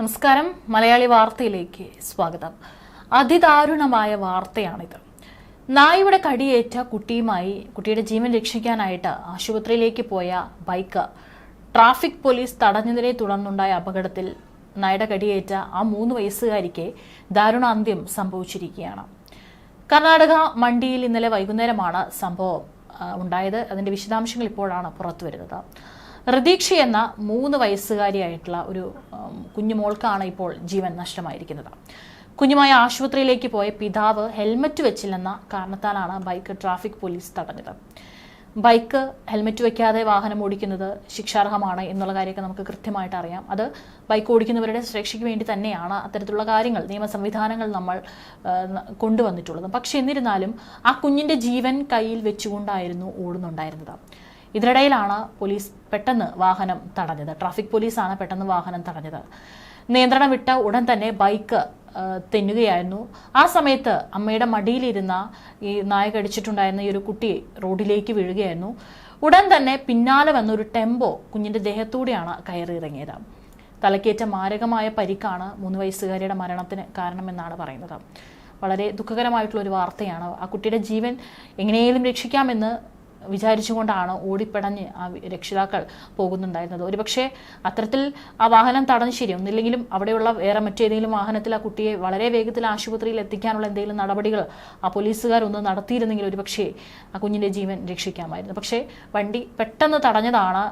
നമസ്കാരം. മലയാളി വാർത്തയിലേക്ക് സ്വാഗതം. അതിദാരുണമായ വാർത്തയാണിത്. നായയുടെ കടിയേറ്റ കുട്ടിയുമായി കുട്ടിയുടെ ജീവൻ രക്ഷിക്കാനായിട്ട് ആശുപത്രിയിലേക്ക് പോയ ബൈക്ക് ട്രാഫിക് പോലീസ് തടഞ്ഞതിനെ തുടർന്നുണ്ടായ അപകടത്തിൽ നായയുടെ കടിയേറ്റ ആ മൂന്ന് വയസ്സുകാരിക്ക് ദാരുണാന്ത്യം സംഭവിച്ചിരിക്കുകയാണ്. കർണാടക മണ്ടിയിൽ ഇന്നലെ വൈകുന്നേരമാണ് സംഭവം ഉണ്ടായത്. അതിന്റെ വിശദാംശങ്ങൾ ഇപ്പോഴാണ് പുറത്തു വരുന്നത് ഋതീക്ഷ എന്ന മൂന്ന് വയസ്സുകാരിയായിട്ടുള്ള ഒരു കുഞ്ഞുമോൾക്കാണ് ഇപ്പോൾ ജീവൻ നഷ്ടമായിരിക്കുന്നത്. കുഞ്ഞുമായ ആശുപത്രിയിലേക്ക് പോയ പിതാവ് ഹെൽമറ്റ് വെച്ചില്ലെന്ന കാരണത്താലാണ് ബൈക്ക് ട്രാഫിക് പോലീസ് തടഞ്ഞത്. ബൈക്ക് ഹെൽമറ്റ് വെക്കാതെ വാഹനം ഓടിക്കുന്നത് ശിക്ഷാർഹമാണ് എന്നുള്ള കാര്യമൊക്കെ നമുക്ക് കൃത്യമായിട്ട് അറിയാം. അത് ബൈക്ക് ഓടിക്കുന്നവരുടെ സുരക്ഷയ്ക്ക് വേണ്ടി തന്നെയാണ് അത്തരത്തിലുള്ള കാര്യങ്ങൾ നിയമ സംവിധാനങ്ങൾ നമ്മൾ കൊണ്ടുവന്നിട്ടുള്ളത്. പക്ഷെ എന്നിരുന്നാലും ആ കുഞ്ഞിന്റെ ജീവൻ കയ്യിൽ വെച്ചുകൊണ്ടായിരുന്നു ഓടുന്നുണ്ടായിരുന്നത്. ഇതിനിടയിലാണ് പോലീസ് പെട്ടെന്ന് വാഹനം തടഞ്ഞത്. ട്രാഫിക് പോലീസാണ് പെട്ടെന്ന് വാഹനം തടഞ്ഞത്. നിയന്ത്രണം വിട്ട ഉടൻ തന്നെ ബൈക്ക് തെന്നുകയായിരുന്നു. ആ സമയത്ത് അമ്മയുടെ മടിയിലിരുന്ന ഈ നായ കടിച്ചിട്ടുണ്ടായിരുന്ന ഈ ഒരു കുട്ടി റോഡിലേക്ക് വീഴുകയായിരുന്നു. ഉടൻ തന്നെ പിന്നാലെ വന്ന ഒരു ടെമ്പോ കുഞ്ഞിന്റെ ദേഹത്തൂടെയാണ് കയറിയിറങ്ങിയത്. തലക്കേറ്റ മാരകമായ പരിക്കാണ് മൂന്ന് വയസ്സുകാരിയുടെ മരണത്തിന് കാരണമെന്നാണ് പറയുന്നത്. വളരെ ദുഃഖകരമായിട്ടുള്ള ഒരു വാർത്തയാണ്. ആ കുട്ടിയുടെ ജീവൻ എങ്ങനെയെങ്കിലും രക്ഷിക്കാമെന്ന് വിചാരിച്ചുകൊണ്ടാണ് ഓടിപ്പടഞ്ഞ് ആ രക്ഷിതാക്കൾ പോകുന്നുണ്ടായിരുന്നത്. ഒരുപക്ഷെ അത്തരത്തിൽ ആ വാഹനം തടഞ്ഞ് ശരി ഒന്നില്ലെങ്കിലും അവിടെയുള്ള വേറെ മറ്റേതെങ്കിലും വാഹനത്തിൽ ആ കുട്ടിയെ വളരെ വേഗത്തിൽ ആശുപത്രിയിൽ എത്തിക്കാനുള്ള എന്തെങ്കിലും നടപടികൾ ആ പോലീസുകാർ ഒന്ന് നടത്തിയിരുന്നെങ്കിൽ ഒരുപക്ഷെ ആ കുഞ്ഞിന്റെ ജീവൻ രക്ഷിക്കാമായിരുന്നു. പക്ഷേ വണ്ടി പെട്ടെന്ന് തടഞ്ഞതാണ്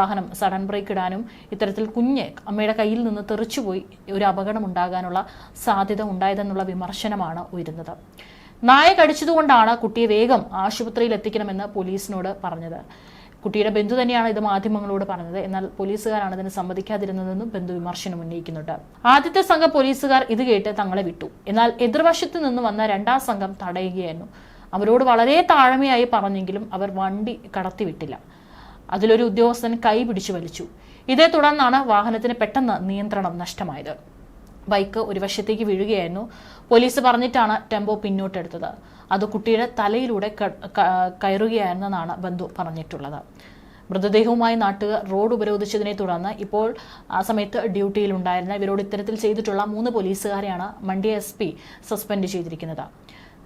വാഹനം സഡൻ ബ്രേക്ക് ഇടാനും ഇത്തരത്തിൽ കുഞ്ഞ് അമ്മയുടെ കയ്യിൽ നിന്ന് തെറിച്ചുപോയി ഒരു അപകടം ഉണ്ടാകാനുള്ള സാധ്യത ഉണ്ടായതെന്നുള്ള വിമർശനമാണ് ഉയരുന്നത്. നായ കടിച്ചതുകൊണ്ടാണ് കുട്ടിയെ വേഗം ആശുപത്രിയിൽ എത്തിക്കണമെന്ന് പോലീസിനോട് പറഞ്ഞത്. കുട്ടിയുടെ ബന്ധു തന്നെയാണ് ഇത് മാധ്യമങ്ങളോട് പറഞ്ഞത്. എന്നാൽ പോലീസുകാരാണ് ഇതിന് സമ്മതിക്കാതിരുന്നതെന്നും ബന്ധു വിമർശനം ഉന്നയിക്കുന്നുണ്ട്. ആദ്യത്തെ സംഘം പോലീസുകാർ ഇത് കേട്ട് തങ്ങളെ വിട്ടു. എന്നാൽ എതിർവശത്ത് നിന്ന് വന്ന രണ്ടാം സംഘം തടയുകയായിരുന്നു. അവരോട് വളരെ താഴ്മയായി പറഞ്ഞെങ്കിലും അവർ വണ്ടി കടത്തിവിട്ടില്ല. അതിലൊരു ഉദ്യോഗസ്ഥൻ കൈ പിടിച്ചു വലിച്ചു. ഇതേ തുടർന്നാണ് വാഹനത്തിന് പെട്ടെന്ന് നിയന്ത്രണം നഷ്ടമായത്. ബൈക്ക് ഒരു വശത്തേക്ക് വീഴുകയായിരുന്നു. പോലീസ് പറഞ്ഞിട്ടാണ് ടെമ്പോ പിന്നോട്ടെടുത്തത്. അത് കുട്ടിയുടെ തലയിലൂടെ കയറുകയായിരുന്നെന്നാണ് ബന്ധു പറഞ്ഞിട്ടുള്ളത്. മൃതദേഹവുമായി നാട്ടുകാർ റോഡ് ഉപരോധിച്ചതിനെ തുടർന്ന് ഇപ്പോൾ ആ സമയത്ത് ഡ്യൂട്ടിയിലുണ്ടായിരുന്ന ഇവരോട് ഇത്തരത്തിൽ ചെയ്തിട്ടുള്ള മൂന്ന് പോലീസുകാരെയാണ് മണ്ഡി എസ് സസ്പെൻഡ് ചെയ്തിരിക്കുന്നത്.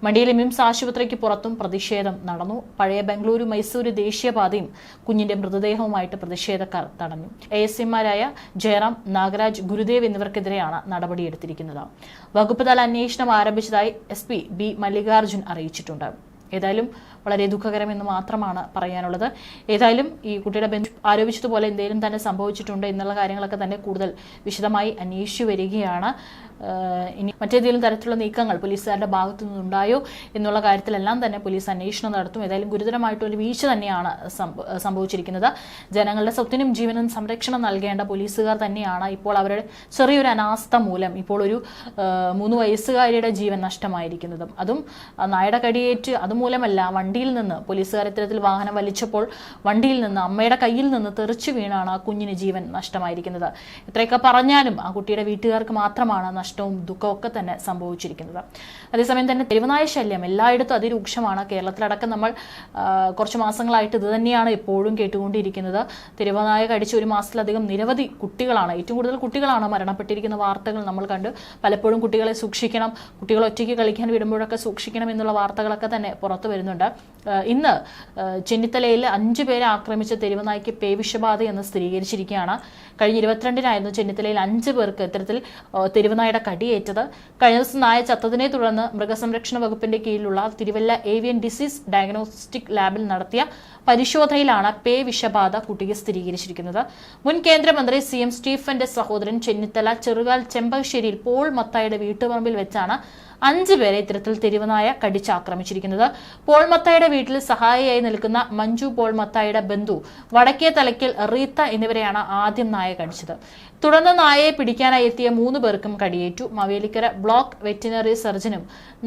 മണ്ടിയിലെ മിംസ് ആശുപത്രിക്ക് പുറത്തും പ്രതിഷേധം നടന്നു. പഴയ ബംഗളൂരു മൈസൂരു ദേശീയപാതയും കുഞ്ഞിന്റെ മൃതദേഹവുമായിട്ട് പ്രതിഷേധക്കാർ തടഞ്ഞു. എ എസ് എമാരായ ജയറാം നാഗരാജ് ഗുരുദേവ് എന്നിവർക്കെതിരെയാണ് നടപടിയെടുത്തിരിക്കുന്നത്. വകുപ്പ് തല അന്വേഷണം ആരംഭിച്ചതായി എസ് പി ബി മല്ലികാർജുൻ അറിയിച്ചിട്ടുണ്ട്. ഏതായാലും വളരെ ദുഃഖകരമെന്ന് മാത്രമാണ് പറയാനുള്ളത്. ഏതായാലും ഈ കുട്ടിയുടെ ബന്ധു ആരോപിച്ചതുപോലെ എന്തെങ്കിലും തന്നെ സംഭവിച്ചിട്ടുണ്ട് എന്നുള്ള കാര്യങ്ങളൊക്കെ തന്നെ കൂടുതൽ വിശദമായി അന്വേഷിച്ചു വരികയാണ്. ഇനി മറ്റേതെങ്കിലും തരത്തിലുള്ള നീക്കങ്ങൾ പോലീസുകാരുടെ ഭാഗത്തു നിന്നുണ്ടായോ എന്നുള്ള കാര്യത്തിലെല്ലാം തന്നെ പോലീസ് അന്വേഷണം നടത്തും. ഏതായാലും ഗുരുതരമായിട്ടൊരു വീഴ്ച തന്നെയാണ് സംഭവിച്ചിരിക്കുന്നത്. ജനങ്ങളുടെ സ്വത്തിനും ജീവനും സംരക്ഷണം നൽകേണ്ട പോലീസുകാർ തന്നെയാണ് ഇപ്പോൾ അവരുടെ ചെറിയൊരു അനാസ്ഥ മൂലം ഇപ്പോൾ ഒരു മൂന്ന് വയസ്സുകാരിയുടെ ജീവൻ നഷ്ടമായിരിക്കുന്നതും. അതും നായയുടെ കടിയേറ്റ് അതുമൂലമല്ല വണ്ടിയിൽ നിന്ന് പോലീസുകാർ ഇത്തരത്തിൽ വാഹനം വലിച്ചപ്പോൾ വണ്ടിയിൽ നിന്ന് അമ്മയുടെ കയ്യിൽ നിന്ന് തെറിച്ചു വീണാണ് ആ കുഞ്ഞിന് ജീവൻ നഷ്ടമായിരിക്കുന്നത്. ഇത്രയൊക്കെ പറഞ്ഞാലും ആ കുട്ടിയുടെ വീട്ടുകാർക്ക് മാത്രമാണ് നഷ്ടവും ദുഃഖവും ഒക്കെ തന്നെ സംഭവിച്ചിരിക്കുന്നത്. അതേസമയം തന്നെ തെരുവനായ ശല്യം എല്ലായിടത്തും അതിരൂക്ഷമാണ്. കേരളത്തിലടക്കം നമ്മൾ കുറച്ച് മാസങ്ങളായിട്ട് ഇത് തന്നെയാണ് എപ്പോഴും കേട്ടുകൊണ്ടിരിക്കുന്നത്. തെരുവനായ കടിച്ച് ഒരു മാസത്തിലധികം നിരവധി കുട്ടികളാണ് ഏറ്റവും കൂടുതൽ കുട്ടികളാണ് മരണപ്പെട്ടിരിക്കുന്ന വാർത്തകൾ നമ്മൾ കണ്ട്. പലപ്പോഴും കുട്ടികളെ സൂക്ഷിക്കണം കുട്ടികൾ ഒറ്റയ്ക്ക് കളിക്കാൻ വിടുമ്പോഴൊക്കെ സൂക്ഷിക്കണം എന്നുള്ള വാർത്തകളൊക്കെ തന്നെ പുറത്തു വരുന്നുണ്ട്. ഇന്ന് ചെന്നിത്തലയിൽ അഞ്ചു പേരെ ആക്രമിച്ച തെരുവനായ്ക്ക് പേവിഷബാധ എന്ന് സ്ഥിരീകരിച്ചിരിക്കുകയാണ്. കഴിഞ്ഞ ഇരുപത്തിരണ്ടിനായിരുന്നു ചെന്നിത്തലയിൽ അഞ്ച് പേർക്ക് ഇത്തരത്തിൽ തെരുവനായുടെ കടിയേറ്റത്. കഴിഞ്ഞ ദിവസം നായ ചത്തതിനെ തുടർന്ന് മൃഗസംരക്ഷണ വകുപ്പിന്റെ കീഴിലുള്ള തിരുവല്ല ഏവിയൻ ഡിസീസ് ഡയഗ്നോസ്റ്റിക് ലാബിൽ നടത്തിയ പരിശോധനയിലാണ് പേ വിഷബാധ കുട്ടിക്ക് സ്ഥിരീകരിച്ചിരിക്കുന്നത്. മുൻ കേന്ദ്രമന്ത്രി സി എം സ്റ്റീഫന്റെ സഹോദരൻ ചെന്നിത്തല ചെറുകാൽ ചെമ്പകശ്ശേരിയിൽ പോൾ മത്തായുടെ വീട്ടുപറമ്പിൽ വെച്ചാണ് അഞ്ചു പേരെ ഇത്തരത്തിൽ തെരുവനായ കടിച്ചാക്രമിച്ചിരിക്കുന്നത് പോൾ മത്തായുടെ വീട്ടിൽ സഹായിയായി നിൽക്കുന്ന മഞ്ജു പോൾ മത്തായുടെ ബന്ധു വടക്കേ തലയ്ക്കൽ റീത്ത എന്നിവരെയാണ് ആദ്യം നായ കടിച്ചത്. തുടർന്ന് നായയെ പിടിക്കാനായി എത്തിയ മൂന്ന് പേർക്കും കടിയേറ്റു. മവേലിക്കര ബ്ലോക്ക് വെറ്റിനറി സർജനും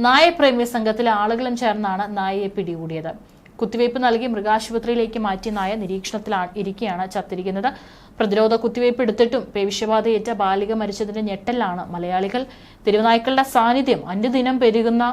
നായപ്രേമി സംഘത്തിലെ ആളുകളും ചേർന്നാണ് നായയെ പിടികൂടിയത്. കുത്തിവയ്പ് നൽകി മൃഗാശുപത്രിയിലേക്ക് മാറ്റി നായ നിരീക്ഷണത്തിലാണ് ചത്തിരിക്കുന്നത്. പ്രതിരോധ കുത്തിവയ്പ് എടുത്തിട്ടും പേവിഷബാധയേറ്റ ബാലിക മരിച്ചതിന്റെ ഞെട്ടലാണ് മലയാളികൾ. തിരുവനായ്ക്കളുടെ സാന്നിധ്യം അനുദിനം പെരുകുന്ന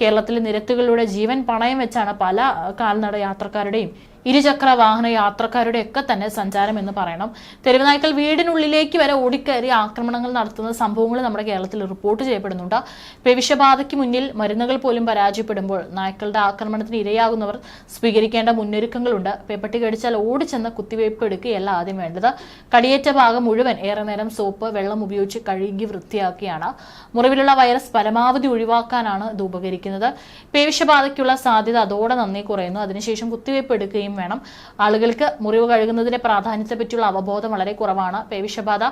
കേരളത്തിലെ നിരത്തുകളുടെ ജീവൻ പണയം വെച്ചാണ് പല കാൽനട യാത്രക്കാരുടെയും ഇരുചക്ര വാഹന യാത്രക്കാരുടെ ഒക്കെ തന്നെ സഞ്ചാരം എന്ന് പറയണം. തെരുവുനായ്ക്കൽ വീടിനുള്ളിലേക്ക് വരെ ഓടിക്കയറി ആക്രമണങ്ങൾ നടത്തുന്ന സംഭവങ്ങൾ നമ്മുടെ കേരളത്തിൽ റിപ്പോർട്ട് ചെയ്യപ്പെടുന്നുണ്ട്. പേവിഷബാധയ്ക്ക് മുന്നിൽ മരുന്നുകൾ പോലും പരാജയപ്പെടുമ്പോൾ നായ്ക്കളുടെ ആക്രമണത്തിന് ഇരയാകുന്നവർ സ്വീകരിക്കേണ്ട മുന്നൊരുക്കങ്ങളുണ്ട്. പേപ്പട്ടി കടിച്ചാൽ ഓടിച്ചെന്ന് കുത്തിവയ്പ് എടുക്കുകയല്ല ആദ്യം വേണ്ടത്. കടിയേറ്റ ഭാഗം മുഴുവൻ ഏറെ നേരം സോപ്പ് വെള്ളം ഉപയോഗിച്ച് കഴുകി വൃത്തിയാക്കിയാണ്. മുറിവിലുള്ള വൈറസ് പരമാവധി ഒഴിവാക്കാനാണ് ഇത് ഉപകരിക്കുന്നത്. പേവിഷബാധയ്ക്കുള്ള സാധ്യത അതോടെ നന്നേ കുറയുന്നു. അതിനുശേഷം കുത്തിവയ്പ് എടുക്കുകയും വേണം. ആളുകൾക്ക് മുറിവ് കഴുകുന്നതിന്റെ പ്രാധാന്യത്തെ പറ്റിയുള്ള അവബോധം വളരെ കുറവാണ്. പേവിഷബാധ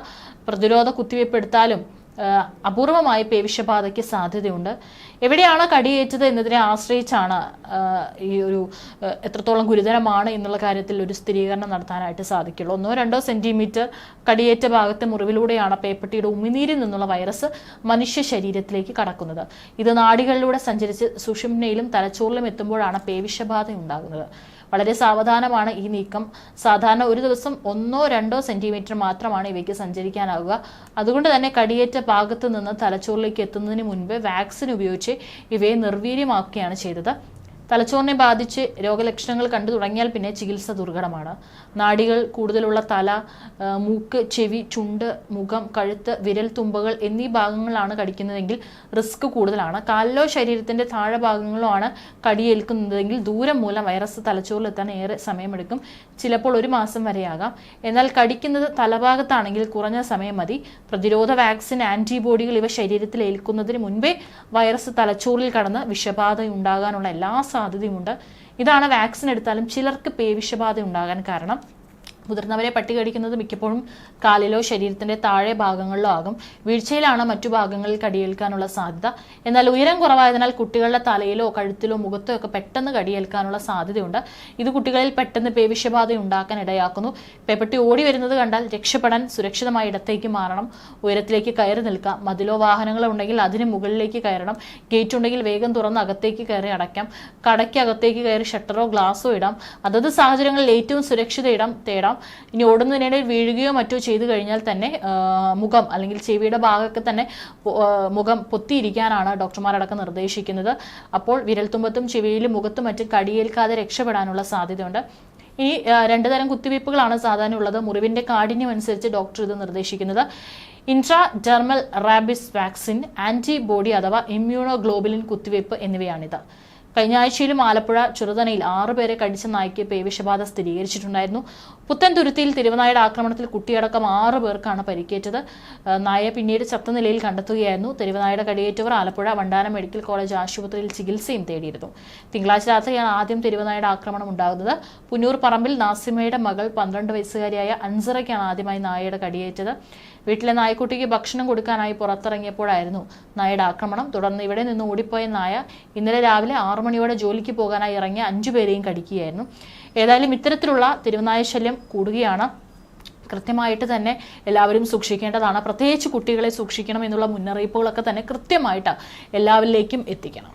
പ്രതിരോധ കുത്തിവയ്പ് എടുത്താലും അപൂർവമായി പേവിഷബാധയ്ക്ക് സാധ്യതയുണ്ട്. എവിടെയാണ് കടിയേറ്റത് എന്നതിനെ ആശ്രയിച്ചാണ് ഈ ഒരു എത്രത്തോളം ഗുരുതരമാണ് എന്നുള്ള കാര്യത്തിൽ ഒരു സ്ഥിരീകരണം നടത്താനായിട്ട് സാധിക്കുള്ളൂ. ഒന്നോ രണ്ടോ സെന്റിമീറ്റർ കടിയേറ്റ ഭാഗത്തെ മുറിവിലൂടെയാണ് പേപ്പട്ടിയുടെ ഉമിനീരിൽ നിന്നുള്ള വൈറസ് മനുഷ്യ ശരീരത്തിലേക്ക് കടക്കുന്നത്. ഇത് നാടികളിലൂടെ സഞ്ചരിച്ച് സുഷുമ്നയിലും തലച്ചോറിലും എത്തുമ്പോഴാണ് പേവിഷബാധ ഉണ്ടാകുന്നത്. വളരെ സാവധാനമാണ് ഈ നീക്കം. സാധാരണ ഒരു ദിവസം ഒന്നോ രണ്ടോ സെന്റിമീറ്റർ മാത്രമാണ് ഇവയ്ക്ക് സഞ്ചരിക്കാനാവുക. അതുകൊണ്ട് തന്നെ കടിയേറ്റ ഭാഗത്ത് നിന്ന് തലച്ചോറിലേക്ക് എത്തുന്നതിന് മുൻപ് വാക്സിൻ ഉപയോഗിച്ച് ഇവയെ നിർവീര്യമാക്കുകയാണ് ചെയ്തത്. തലച്ചോറിനെ ബാധിച്ച് രോഗലക്ഷണങ്ങൾ കണ്ടു തുടങ്ങിയാൽ പിന്നെ ചികിത്സ ദുർഘടമാണ്. നാഡികൾ കൂടുതലുള്ള തല മൂക്ക് ചെവി ചുണ്ട് മുഖം കഴുത്ത് വിരൽ തുമ്പകൾ എന്നീ ഭാഗങ്ങളാണ് കടിക്കുന്നതെങ്കിൽ റിസ്ക് കൂടുതലാണ്. കാലിലോ ശരീരത്തിന്റെ താഴെ ഭാഗങ്ങളോ ആണ് കടിയേൽക്കുന്നതെങ്കിൽ ദൂരം മൂലം വൈറസ് തലച്ചോറിലെത്താൻ ഏറെ സമയമെടുക്കും. ചിലപ്പോൾ ഒരു മാസം വരെയാകാം. എന്നാൽ കടിക്കുന്നത് തലഭാഗത്താണെങ്കിൽ കുറഞ്ഞ സമയം മതി. പ്രതിരോധ വാക്സിൻ ആന്റിബോഡികൾ ഇവ ശരീരത്തിൽ ഏൽക്കുന്നതിന് മുൻപേ വൈറസ് തലച്ചോറിൽ കടന്ന് വിഷബാധ ഉണ്ടാകാനുള്ള എല്ലാ സാധ്യതയുമുണ്ട്. ഇതാണ് വാക്സിൻ എടുത്താലും ചിലർക്ക് പേവിഷബാധ ഉണ്ടാകാൻ കാരണം. മുതിർന്നവരെ പട്ടി കടിക്കുന്നത് മിക്കപ്പോഴും കാലിലോ ശരീരത്തിന്റെ താഴെ ഭാഗങ്ങളിലോ ആകും. വീഴ്ചയിലാണ് മറ്റു ഭാഗങ്ങളിൽ കടിയേൽക്കാനുള്ള സാധ്യത. എന്നാൽ ഉയരം കുറവായതിനാൽ കുട്ടികളുടെ തലയിലോ കഴുത്തിലോ മുഖത്തോ ഒക്കെ പെട്ടെന്ന് കടിയേൽക്കാനുള്ള സാധ്യതയുണ്ട്. ഇത് കുട്ടികളിൽ പെട്ടെന്ന് പേവിഷബാധ ഉണ്ടാക്കാൻ ഇടയാക്കുന്നു. പേപ്പട്ടി ഓടി വരുന്നത് കണ്ടാൽ രക്ഷപ്പെടാൻ സുരക്ഷിതമായ ഇടത്തേക്ക് മാറണം. ഉയരത്തിലേക്ക് കയറി നിൽക്കാം മതിലോ വാഹനങ്ങളോ ഉണ്ടെങ്കിൽ അതിന് മുകളിലേക്ക് കയറണം. ഗേറ്റ് ഉണ്ടെങ്കിൽ വേഗം തുറന്ന് അകത്തേക്ക് കയറി അടയ്ക്കാം. കടയ്ക്ക് അകത്തേക്ക് കയറി ഷട്ടറോ ഗ്ലാസോ ഇടാം. അതത് സാഹചര്യങ്ങളിൽ ഏറ്റവും സുരക്ഷിത ഇടം തേടാം. ഇനി ഓടുന്നതിനിടയിൽ വീഴുകയോ മറ്റോ ചെയ്തു കഴിഞ്ഞാൽ തന്നെ മുഖം അല്ലെങ്കിൽ ചെവിയുടെ ഭാഗമൊക്കെ തന്നെ മുഖം പൊത്തിയിരിക്കാനാണ് ഡോക്ടർമാരടക്കം നിർദ്ദേശിക്കുന്നത്. അപ്പോൾ വിരൽത്തുമ്പത്തും ചെവിയിലും മുഖത്തും മറ്റും കടിയേൽക്കാതെ രക്ഷപ്പെടാനുള്ള സാധ്യതയുണ്ട്. ഈ രണ്ടു തരം കുത്തിവയ്പ്പുകളാണ് സാധാരണ ഉള്ളത്. മുറിവിന്റെ കാഠിന്യം അനുസരിച്ച് ഡോക്ടർ ഇത് നിർദ്ദേശിക്കുന്നത്. Intra dermal rabies vaccine antibody അഥവാ ഇമ്മ്യൂണോഗ്ലോബുലിൻ കുത്തിവയ്പ്പ് എന്നിവയാണിത്. കഴിഞ്ഞ ആഴ്ചയിലും ആലപ്പുഴ ചെറുതനയിൽ ആറുപേരെ കടിച്ച നായ്ക്ക് പേവിഷബാധ സ്ഥിരീകരിച്ചിട്ടുണ്ടായിരുന്നു. പുത്തൻതുരുത്തിയിൽ തിരുവനായുടെ ആക്രമണത്തിൽ കുട്ടിയടക്കം ആറ് പേർക്കാണ് പരിക്കേറ്റത്. നായ പിന്നീട് ചത്ത നിലയിൽ കണ്ടെത്തുകയായിരുന്നു. തിരുവനായുടെ കടിയേറ്റവർ ആലപ്പുഴ വണ്ടാനം മെഡിക്കൽ കോളേജ് ആശുപത്രിയിൽ ചികിത്സയും തേടിയിരുന്നു. തിങ്കളാഴ്ച രാത്രിയാണ് ആദ്യം തിരുവനായുടെ ആക്രമണം ഉണ്ടാകുന്നത്. പുന്നൂർ പറമ്പിൽ നാസിമയുടെ മകൾ പന്ത്രണ്ട് വയസ്സുകാരിയായ അൻസറയ്ക്കാണ് ആദ്യമായി നായയുടെ കടിയേറ്റത്. വീട്ടിലെ നായക്കുട്ടിക്ക് ഭക്ഷണം കൊടുക്കാനായി പുറത്തിറങ്ങിയപ്പോഴായിരുന്നു നായയുടെ ആക്രമണം. തുടർന്ന് ഇവിടെ നിന്ന് ഓടിപ്പോയ നായ ഇന്നലെ രാവിലെ ആറു മണിയോടെ ജോലിക്ക് പോകാനായി ഇറങ്ങിയ അഞ്ചുപേരെയും കടിക്കുകയായിരുന്നു. ഏതായാലും ഇത്തരത്തിലുള്ള തിരുവനായ ശല്യം കൂടുകയാണ്. കൃത്യമായിട്ട് തന്നെ എല്ലാവരും സൂക്ഷിക്കേണ്ടതാണ്. പ്രത്യേകിച്ച് കുട്ടികളെ സൂക്ഷിക്കണം എന്നുള്ള മുന്നറിയിപ്പുകളൊക്കെ തന്നെ കൃത്യമായിട്ട് എല്ലാവരിലേക്കും എത്തിക്കണം.